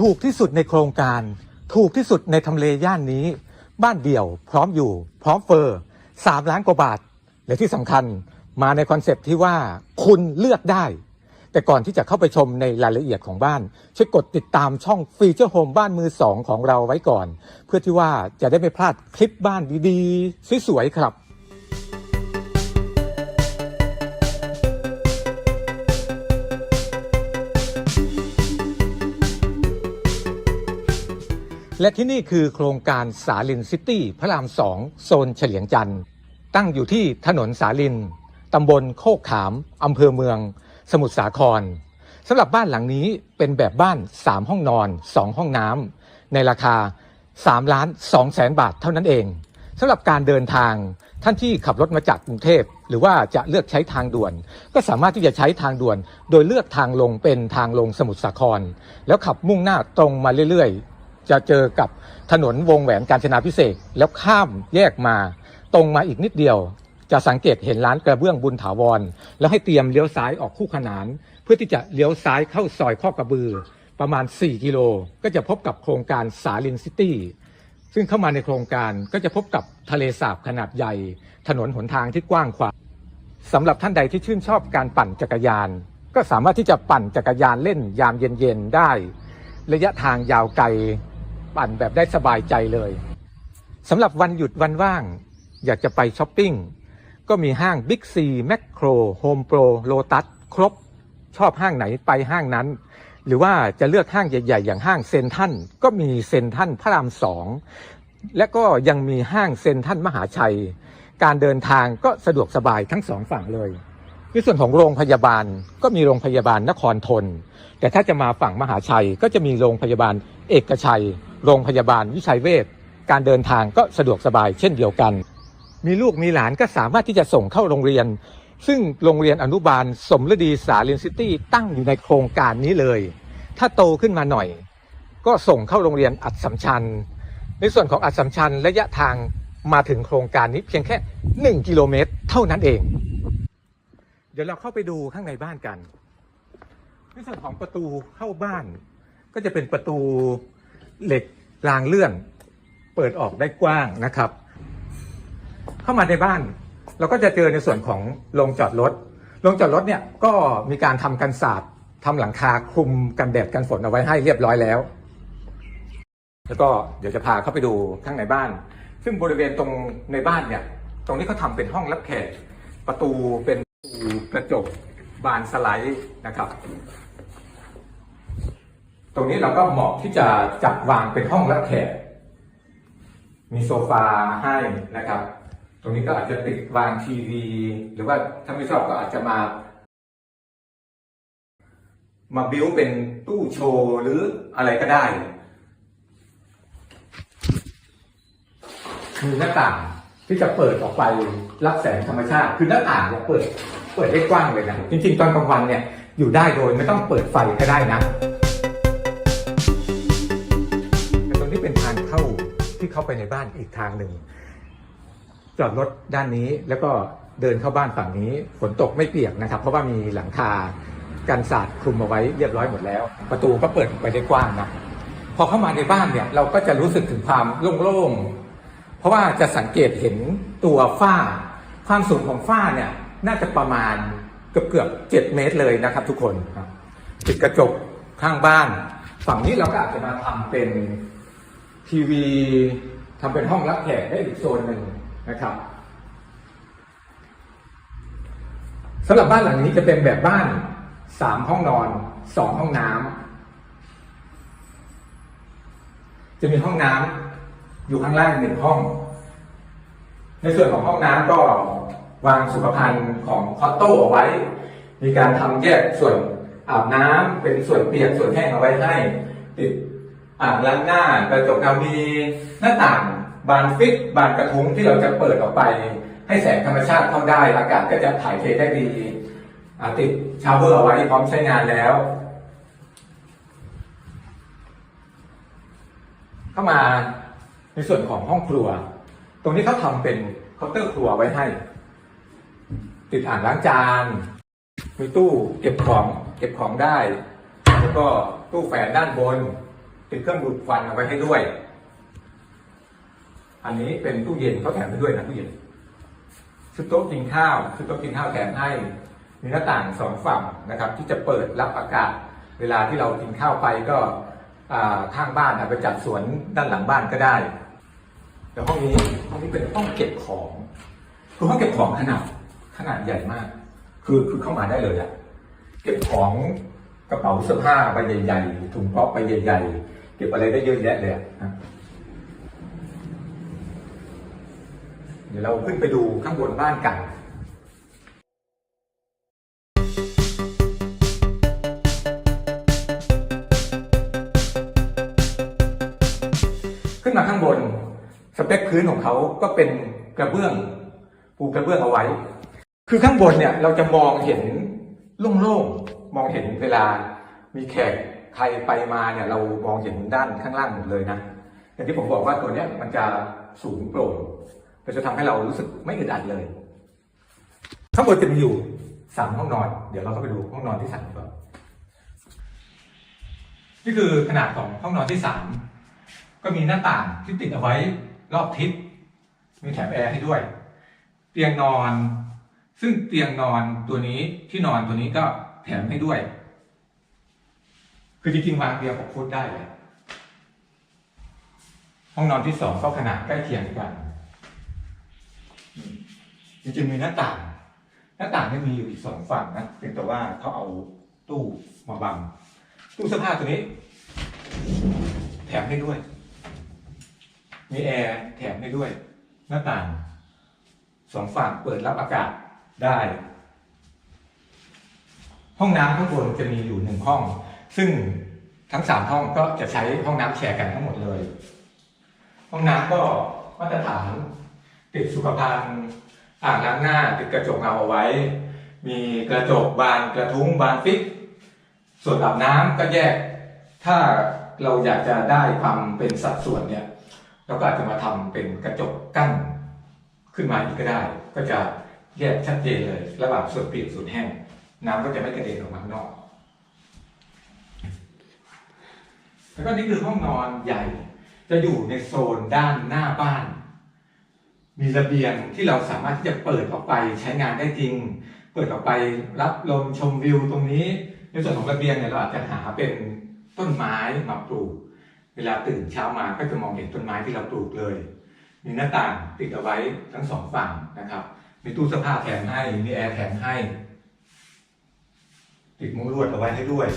ถูกที่สุดในโครงการ ถูกที่สุดในทำเลย่านนี้ บ้านเดี่ยว พร้อมอยู่ พร้อมเฟอร์สามล้านกว่าบาท และที่สำคัญมาในคอนเซปที่ว่าคุณเลือกได้ แต่ก่อนที่จะเข้าไปชมในรายละเอียดของบ้านช่วยกดติดตามช่องฟีเจอร์โฮมบ้านมือสองของเราไว้ก่อน เพื่อที่ว่าจะได้ไม่พลาดคลิปบ้านดีๆ สวยๆครับ และที่นี่คือโครงการสาลินซิตี้พระรามสองโซนเฉลียงจันทร์ตั้งอยู่ที่ถนนสาลินตำบลโคกขามอำเภอเมือง สมุทรสาครสำหรับบ้านหลังนี้เป็นแบบบ้าน 3 ห้องนอน 2 ห้องน้ำในราคา 3 ล้าน2แสนบาทเท่านั้นเองสำหรับการเดินทางท่านที่ขับรถมาจากกรุงเทพ หรือว่าจะเลือกใช้ทางด่วน ก็สามารถที่จะใช้ทางด่วน โดยเลือกทางลงเป็นทางลงสมุทรสาคร แล้วขับมุ่งหน้าตรงมาเรื่อย จะเจอกับถนนวงแหวนกาญจนาพิเศษแล้วข้ามแยกมา ตรงมาอีกนิดเดียว จะสังเกตเห็นร้านกระเบื้องบุญถาวร แล้วให้เตรียมเลี้ยวซ้ายออกคู่ขนาน เพื่อที่จะเลี้ยวซ้ายเข้าซอยข้อกระบือ ประมาณ 4 กิโล ก็จะพบกับโครงการสาลินซิตี้ซึ่งเข้ามาในโครงการก็จะพบกับทะเลสาบขนาดใหญ่ ถนนหนทางที่กว้างขวางสำหรับท่านใดที่ชื่นชอบการปั่นจักรยาน ก็สามารถที่จะปั่นจักรยานเล่นยามเย็นๆได้ ระยะทางยาวไกล ปั่นแบบได้สบายใจเลยสำหรับวันหยุดวันว่าง อยากจะไปช้อปปิ้ง ก็มีห้าง Big C Macro Home Pro Lotus ครบ ชอบห้างไหนไปห้างนั้น หรือว่าจะเลือกห้างใหญ่ ๆ อย่างห้างเซนทันก็มีเซนทันพระรามสองและก็ยังมีห้างเซนทันมหาชัย การเดินทางก็สะดวกสบายทั้งสองฝั่งเลย ในส่วนของโรงพยาบาลก็มีโรงพยาบาลนครทน แต่ถ้าจะมาฝั่งมหาชัยก็จะมีโรงพยาบาลเอกชัย โรงพยาบาลวิชัยเวชการเดินทางก็สะดวกสบายเช่นเดียวกัน มีลูกมีหลานก็สามารถที่จะส่งเข้าโรงเรียน ซึ่งโรงเรียนอนุบาลสมฤดีสาลินซิตี้ตั้งอยู่ในโครงการนี้เลย ถ้าโตขึ้นมาหน่อย ก็ส่งเข้าโรงเรียนอัดสัมชัญ ในส่วนของอัดสัมชัญระยะทางมาถึงโครงการนี้เพียงแค่ 1 กิโลเมตร เท่านั้นเอง เดี๋ยวเราเข้าไปดูข้างในบ้านกัน ในส่วนของประตูเข้าบ้าน ก็จะเป็นประตูเหล็กรางเลื่อน เปิดออกได้กว้างนะครับ เข้ามาในบ้าน เราก็จะเจอในส่วนของโรงจอดรถโรงจอดรถเนี่ยก็มีการทำกันศาสตร์ทำหลังคาคลุมกันแดดกันฝนเอาไว้ให้เรียบร้อยแล้ว แล้วก็เดี๋ยวจะพาเข้าไปดูข้างในบ้าน ซึ่งบริเวณตรงในบ้านเนี่ย ตรงนี้เขาทำเป็นห้องรับแขกประตูเป็น กระจกบานสไลด์นะครับ ตรงนี้เราก็เหมาะที่จะจัดวางเป็นห้องรับแขก มีโซฟาให้นะครับ ตรงนี้ก็อาจจะติดวางทีวี หรือว่าถ้าไม่ชอบก็อาจจะมา มาบิวเป็นตู้โชว์หรืออะไรก็ได้ มีหน้าต่าง ที่จะเปิดออกไปรับแสงธรรมชาติ คือหน้าต่างเนี่ยเปิดเปิดได้กว้างเลยนะ จริงๆ ตอนกลางวันเนี่ยอยู่ได้โดยไม่ต้องเปิดไฟก็ได้นะแต่ตรงนี้เป็นทางเข้าที่เข้าไปในบ้านอีกทางหนึ่งจอดรถด้านนี้แล้วก็เดินเข้าบ้านฝั่งนี้ฝนตกไม่เปียกนะครับ เพราะว่ามีหลังคากันศาสตร์คลุมเอาไว้เรียบร้อยหมดแล้ว ประตูก็เปิดไปได้กว้างนะพอเข้ามาในบ้านเนี่ยเราก็จะรู้สึกถึงความโล่งๆ เพราะว่าจะสังเกตเห็นตัวฝ้า ความสูงของฝ้าเนี่ยน่าจะประมาณเกือบเกือบเจ็ดเมตรเลยนะครับ ทุกคนครับติดกระจกข้างบ้าน ฝั่งนี้เราก็อาจจะมาทำเป็นทีวีทำเป็นห้องรับแขกได้อีกโซนหนึ่งนะครับสำหรับบ้านหลังนี้จะเป็นแบบบ้านสามห้องนอนสองห้องน้ำจะมีห้องน้ำ อยู่ข้างล่างหนึ่งห้อง ในส่วนของห้องน้ำก็วางสุขภัณฑ์ของคอตโต้เอาไว้ มีการทำแยกส่วนอาบน้ำเป็นส่วนเปียกส่วนแห้งเอาไว้ให้ ติดอ่างล้างหน้ากระจกเงามีหน้าต่างบานฟิกบานกระทุ้งที่เราจะเปิดออกไป ให้แสงธรรมชาติเข้าได้อากาศก็จะถ่ายเทได้ดีติดชาวเวอร์เอาไว้พร้อมใช้งานแล้ว เข้ามา ในส่วนของห้องครัว ตรงนี้เขาทำเป็นเคาน์เตอร์ครัวไว้ให้ ติดอ่างล้างจาน มีตู้เก็บของเก็บของได้ แล้วก็ตู้แฝดด้านบน ติดเครื่องดูดควันเอาไว้ให้ด้วย อันนี้เป็นตู้เย็นเขาแถมให้ด้วยนะตู้เย็นชุดโต๊ะกินข้าวชุดโต๊ะกินข้าวแถมให้ มีหน้าต่างสองฝั่งนะครับ ที่จะเปิดรับอากาศ เวลาที่เรากินข้าวไปก็ ข้างบ้านไปจัดสวนด้านหลังบ้านก็ได้แต่ห้องนี้ห้องนี้เป็นห้องเก็บของคือห้องเก็บของขนาดขนาดใหญ่มาก คือคือเข้ามาได้เลยอะเก็บของกระเป๋าเสื้อผ้าใบใหญ่ๆถุงพร็อพใบใหญ่ๆเก็บอะไรได้เยอะแยะเลยนะเดี๋ยวเราขึ้นไปดูข้างบนบ้านกัน สเปคพื้นของเขาก็เป็นกระเบื้องปูกระเบื้องเอาไว้ คือข้างบนเนี่ยเราจะมองเห็นโล่งๆมองเห็นเวลามีแขกใครไปมาเนี่ยเรามองเห็นด้านข้างล่างหมดเลยนะอย่างที่ผมบอกว่าตัวเนี้ยมันจะสูงโปร่งมันจะทำให้เรารู้สึกไม่อึดอัดเลย ข้างบนจะมีอยู่สามห้องนอน เดี๋ยวเราเข้าไปดูห้องนอนที่สามก่อนนี่คือขนาดของห้องนอนที่สามก็มีหน้าต่างที่ติดเอาไว้ รอบทิศ มีแถมแอร์ให้ด้วย เตียงนอน ซึ่งเตียงนอนตัวนี้ที่นอนตัวนี้ก็แถมให้ด้วย คือจริงๆวางเตียงหกฟุตได้เลย ห้องนอนที่สองก็ขนาดใกล้เคียงกันจริงๆมีหน้าต่าง หน้าต่างเนี่ยมีอยู่อีกสองฝั่งนะเพียงแต่ว่าเขาเอาตู้มาบัง ตู้เสื้อผ้าตัวนี้ แถมให้ด้วย มีแอร์แถมให้ด้วย หน้าต่างสองฝั่งเปิดรับอากาศได้ ห้องน้ำข้างบนจะมีอยู่หนึ่งห้อง ซึ่งทั้งสามห้องก็จะใช้ห้องน้ำแชร์กันทั้งหมดเลย ห้องน้ำก็มาตรฐานติดสุขภัณฑ์อ่างล้างหน้าติดกระจกเงาเอาไว้ มีกระจกบานกระทุ้งบานฟิก ส่วนอาบน้ำก็แยก ถ้าเราอยากจะได้ความเป็นสัดส่วนเนี่ย เราก็อาจจะมาทำเป็นกระจกกั้นขึ้นมาอีกก็ได้ ก็จะแยกชัดเจนเลย ระหว่างส่วนเปียกส่วนแห้ง น้ำก็จะไม่กระเด็นออกมาข้างนอก แล้วก็นี่คือห้องนอนใหญ่ จะอยู่ในโซนด้านหน้าบ้าน มีระเบียงที่เราสามารถที่จะเปิดออกไปใช้งานได้จริง เปิดออกไปรับลมชมวิวตรงนี้ ในส่วนของระเบียงเนี่ยเราอาจจะหาเป็นต้นไม้มาปลูก วลาตื่นเช้ามาก็จะมองเห็นต้นไม้ที่เราปลูกเลย มีหน้าต่างติดเอาไว้ทั้งสองฝั่งนะครับ มีตู้เสื้อผ้าแถมให้ มีแอร์แถมให้ ติดมุ้งลวดเอาไว้ให้ด้วย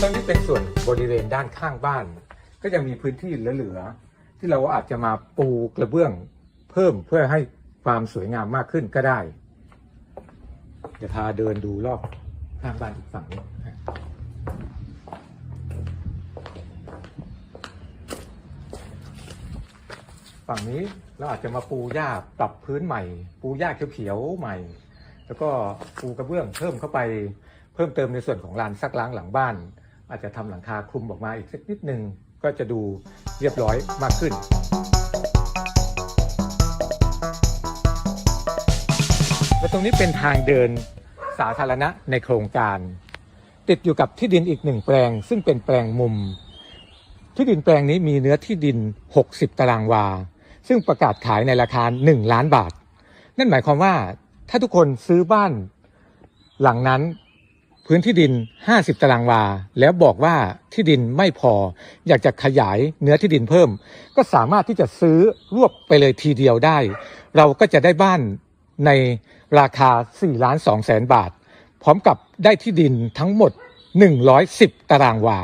ตรงนี้เป็นส่วนบริเวณด้านข้างบ้าน ก็จะมีพื้นที่เหลือๆที่เราอาจจะมาปูกระเบื้องเพิ่มเพื่อให้ความสวยงามมากขึ้นก็ได้เดี๋ยวพาเดินดูรอบ ข้างบ้านอีกฝั่งนี้ฝั่งนี้เราอาจจะมาปูหญ้าปรับพื้นใหม่ ปูหญ้าเขียวๆใหม่ แล้วก็ปูกระเบื้องเพิ่มเข้าไปเพิ่มเติมในส่วนของลานซักล้างหลังบ้าน อาจจะทำหลังคาคลุมออกมาอีกสักนิดนึงก็จะดูเรียบร้อยมากขึ้นและตรงนี้เป็นทางเดิน สาธารณะในโครงการ ติดอยู่กับที่ดินอีกหนึ่งแปลง ซึ่งเป็นแปลงมุม ที่ดินแปลงนี้มีเนื้อที่ดิน 60 ตารางวา ซึ่งประกาศขายในราคา 1 ล้านบาท นั่นหมายความว่าถ้าทุกคนซื้อบ้านหลังนั้นพื้นที่ดิน 50 ตารางวา แล้วบอกว่าที่ดินไม่พอ อยากจะขยายเนื้อที่ดินเพิ่ม ก็สามารถที่จะซื้อรวบไปเลยทีเดียวได้ เราก็จะได้บ้าน ในราคา 4 ล้าน2แสนบาท พร้อมกับได้ที่ดินทั้งหมด 110 ตารางวา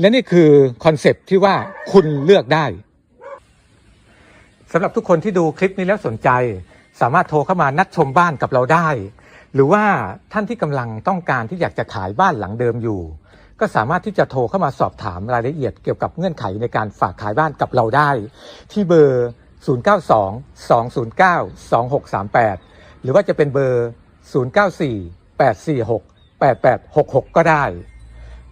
และนี่คือคอนเซปที่ว่าคุณเลือกได้สำหรับทุกคนที่ดูคลิปนี้แล้วสนใจ สามารถโทรเข้ามานัดชมบ้านกับเราได้ หรือว่าท่านที่กำลังต้องการที่อยากจะขายบ้านหลังเดิมอยู่ ก็สามารถที่จะโทรเข้ามาสอบถามรายละเอียดเกี่ยวกับเงื่อนไขในการฝากขายบ้านกับเราได้ ที่เบอร์ 092-209-2638 หรือว่าจะเป็นเบอร์ 094-846-8866 ก็ได้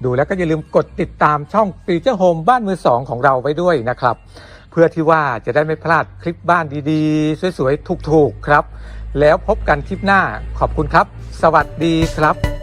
ดูแล้วก็อย่าลืมกดติดตามช่องฟีเจอร์โฮมบ้านมือสองของเราไว้ด้วยนะครับ เพื่อที่ว่าจะได้ไม่พลาดคลิปบ้านดีๆ สวยๆ ถูกๆ ครับ แล้วพบกันคลิปหน้าขอบคุณครับ สวัสดีครับ